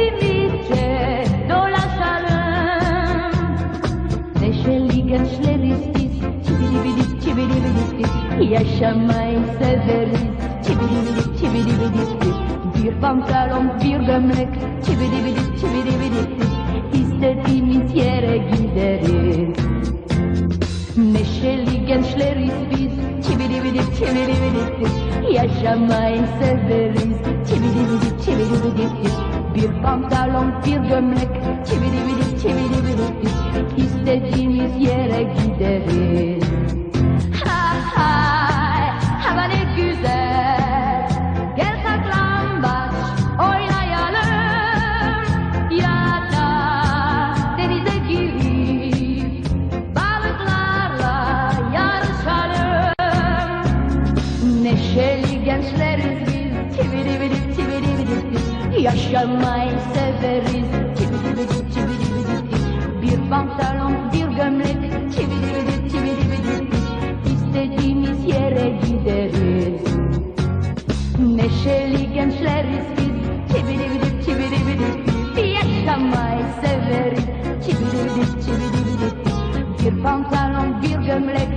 sessizce dolaşalım. Neşeli gençleriz biz, çibili bilip çibili bilip biz, yaşamayı severiz. Çibili bilip çibili bilip bir pantolon bir gömlek, çibili bilip çibili bilip biz, istediğimiz yere gideriz. Neşeli gençleriz biz, çibili bilip çibili bilip biz, yaşamayı severiz. Çibili bilip çibili bilip biz, bir pantalon bir gömlek. Çividibidi çividibidi İstediğimiz yere gideriz Yaşamayı severiz Çibidibidik çibidibidik Bir pantolon bir gömlek Çibidibidik çibidibidik İstediğimiz yere gideriz Neşeli gençleriz biz Çibidibidik çibidibidik Yaşamayı severiz Çibidibidik çibidibidik Bir pantolon bir gömlek